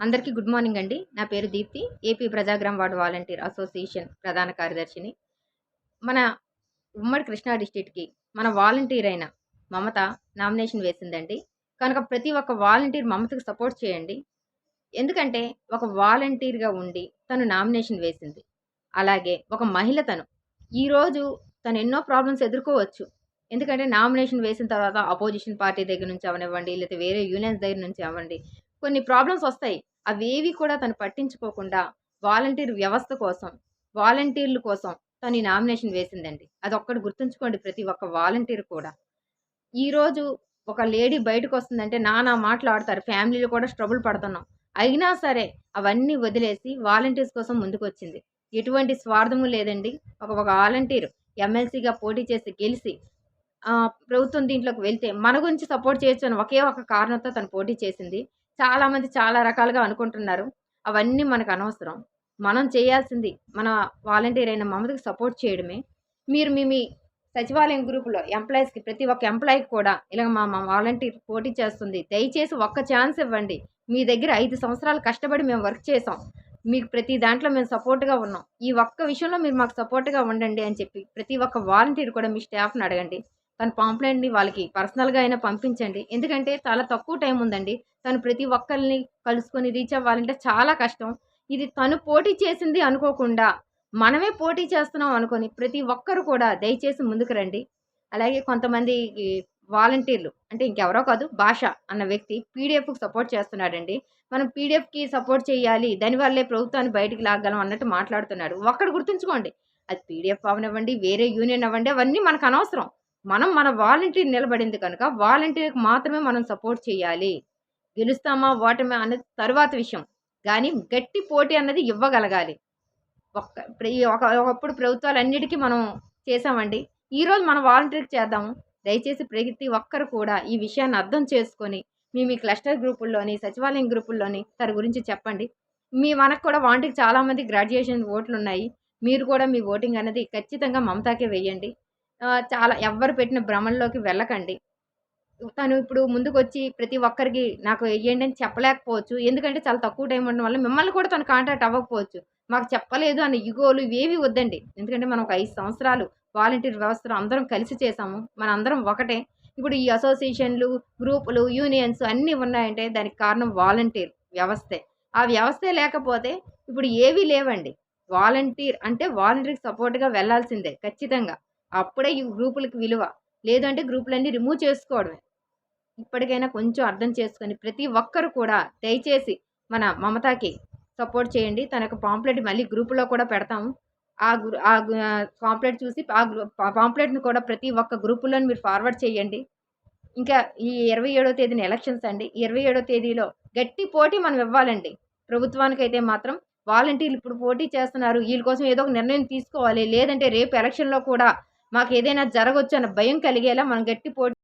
అందరికీ good morning అండి. నా పేరు దీప్తి. ఏపీ ప్రజాగ్రామ్ వార్డు వాలంటీర్ అసోసియేషన్ ప్రధాన కార్యదర్శిని. మన ఉమ్మడి కృష్ణా డిస్టిక్కి మన వాలంటీర్ అయిన మమత నామినేషన్ వేసిందండి. కనుక ప్రతి ఒక్క వాలంటీర్ మమతకు సపోర్ట్ చేయండి. ఎందుకంటే ఒక వాలంటీర్గా ఉండి తను నామినేషన్ వేసింది. అలాగే ఒక మహిళ తను. ఈరోజు తను ఎన్నో ప్రాబ్లమ్స్ ఎదుర్కోవచ్చు. ఎందుకంటే నామినేషన్ వేసిన తర్వాత అపోజిషన్ పార్టీ దగ్గర నుంచి అవనివ్వండి లేకపోతే వేరే యూనియన్స్ దగ్గర నుంచి అవ్వండి కొన్ని ప్రాబ్లమ్స్ వస్తాయి. అవేవి కూడా తను పట్టించుకోకుండా వాలంటీర్ వ్యవస్థ కోసం వాలంటీర్ల కోసం తను ఈ నామినేషన్ వేసిందండి. అది గుర్తుంచుకోండి ప్రతి ఒక్క వాలంటీర్ కూడా. ఈరోజు ఒక లేడీ బయటకు వస్తుందంటే నానా మాట్లాడతారు ఫ్యామిలీలో కూడా స్ట్రబుల్ పడుతున్నాం. అయినా సరే అవన్నీ వదిలేసి వాలంటీర్స్ కోసం ముందుకు వచ్చింది ఎటువంటి స్వార్థము లేదండి. ఒక ఒక వాలంటీర్ ఎమ్మెల్సీగా పోటీ చేసి గెలిచి ప్రభుత్వం దీంట్లోకి వెళ్తే మన గురించి సపోర్ట్ చేయొచ్చు అని ఒకే ఒక కారణంతో తను పోటీ చేసింది. చాలామంది చాలా రకాలుగా అనుకుంటున్నారు. అవన్నీ మనకు అనవసరం. మనం చేయాల్సింది మన వాలంటీర్ అయిన మమతకి సపోర్ట్ చేయడమే. మీరు మీ మీ సచివాలయం గ్రూపులో ఎంప్లాయీస్కి ప్రతి ఒక్క ఎంప్లాయీకి కూడా ఇలా మా మా వాలంటీర్ పోటీ చేస్తుంది. దయచేసి ఒక్క ఛాన్స్ ఇవ్వండి. మీ దగ్గర ఐదు సంవత్సరాలు కష్టపడి మేము వర్క్ చేసాం మీకు ప్రతి దాంట్లో మేము సపోర్ట్గా ఉన్నాం. ఈ ఒక్క విషయంలో మీరు మాకు సపోర్ట్గా ఉండండి అని చెప్పి ప్రతి ఒక్క వాలంటీర్ కూడా మీ స్టాఫ్ని అడగండి. తన పాంప్లెంట్ని వాళ్ళకి పర్సనల్గా అయినా పంపించండి. ఎందుకంటే చాలా తక్కువ టైం ఉందండి. తను ప్రతి ఒక్కరిని కలుసుకొని రీచ్ అవ్వాలంటే చాలా కష్టం. ఇది తను పోటీ చేసింది అనుకోకుండా మనమే పోటీ చేస్తున్నాం అనుకొని ప్రతి ఒక్కరు కూడా దయచేసి ముందుకు రండి. అలాగే కొంతమంది వాలంటీర్లు అంటే ఇంకెవరో కాదు భాష అన్న వ్యక్తి పీడిఎఫ్కి సపోర్ట్ చేస్తున్నాడండి. మనం పీడిఎఫ్కి సపోర్ట్ చేయాలి దానివల్లే ప్రభుత్వాన్ని బయటికి లాగలం అన్నట్టు మాట్లాడుతున్నాడు. ఒక్కడు గుర్తుంచుకోండి. అది పీడిఎఫ్ అవనివ్వండి వేరే యూనియన్ అవ్వండి అవన్నీ మనకు అనవసరం. మనం మన వాలంటీర్ నిలబడింది కనుక వాలంటీర్కి మాత్రమే మనం సపోర్ట్ చేయాలి. గెలుస్తామా ఓటమి అనేది తరువాత విషయం. కానీ గట్టి పోటీ అన్నది ఇవ్వగలగాలి. ఒక్క ఒక ఒకప్పుడు ప్రభుత్వాలు అన్నిటికీ మనం చేసామండి ఈరోజు మనం వాలంటీర్కి చేద్దాము. దయచేసి ప్రతి ఒక్కరు కూడా ఈ విషయాన్ని అర్థం చేసుకొని మీ మీ క్లస్టర్ గ్రూపుల్లోని సచివాలయం గ్రూపుల్లోని తన గురించి చెప్పండి. మీ మనకు కూడా వాంటికి చాలామంది గ్రాడ్యుయేషన్ ఓట్లు ఉన్నాయి మీరు కూడా మీ ఓటింగ్ అనేది ఖచ్చితంగా మమతాకే వేయండి. చాలా ఎవ్వరు పెట్టిన భ్రమల్లోకి వెళ్ళకండి. తను ఇప్పుడు ముందుకొచ్చి ప్రతి ఒక్కరికి నాకు వెయ్యండి అని చెప్పలేకపోవచ్చు. ఎందుకంటే చాలా తక్కువ టైం ఉండడం వల్ల మిమ్మల్ని కూడా తను కాంటాక్ట్ అవ్వకపోవచ్చు. మాకు చెప్పలేదు అన్న ఇగోలు ఇవేవి వద్దండి. ఎందుకంటే మనం ఒక ఐదు సంవత్సరాలు వాలంటీర్ వ్యవస్థలో అందరం కలిసి చేసాము మన అందరం ఒకటే. ఇప్పుడు ఈ అసోసియేషన్లు గ్రూపులు యూనియన్స్ అన్నీ ఉన్నాయంటే దానికి కారణం వాలంటీర్ వ్యవస్థే. ఆ వ్యవస్థే లేకపోతే ఇప్పుడు ఏవీ లేవండి. వాలంటీర్ అంటే వాలంటీర్కి సపోర్ట్గా వెళ్ళాల్సిందే ఖచ్చితంగా. అప్పుడే ఈ గ్రూపులకి విలువ. లేదంటే గ్రూపులన్నీ రిమూవ్ చేసుకోవడమే. ఇప్పటికైనా కొంచెం అర్థం చేసుకొని ప్రతి ఒక్కరు కూడా దయచేసి మన మమతాకి సపోర్ట్ చేయండి. తనకు పాంప్లెట్ మళ్ళీ గ్రూపులో కూడా పెడతాము. ఆ గ్రూ ఆ పాంప్లెట్ చూసి ఆ గ్రూ పాంప్లెట్ని కూడా ప్రతి ఒక్క గ్రూపులో మీరు ఫార్వర్డ్ చేయండి. ఇంకా ఈ ఇరవై ఏడో తేదీన ఎలక్షన్స్ అండి. ఇరవై ఏడో తేదీలో గట్టి పోటీ మనం ఇవ్వాలండి. ప్రభుత్వానికి అయితే మాత్రం వాలంటీర్లు ఇప్పుడు పోటీ చేస్తున్నారు. వీళ్ళ కోసం ఏదో ఒక నిర్ణయం తీసుకోవాలి. లేదంటే రేపు ఎలక్షన్లో కూడా మాకు ఏదైనా జరగవచ్చు అన్న భయం కలిగేలా మనం గట్టి పోటీ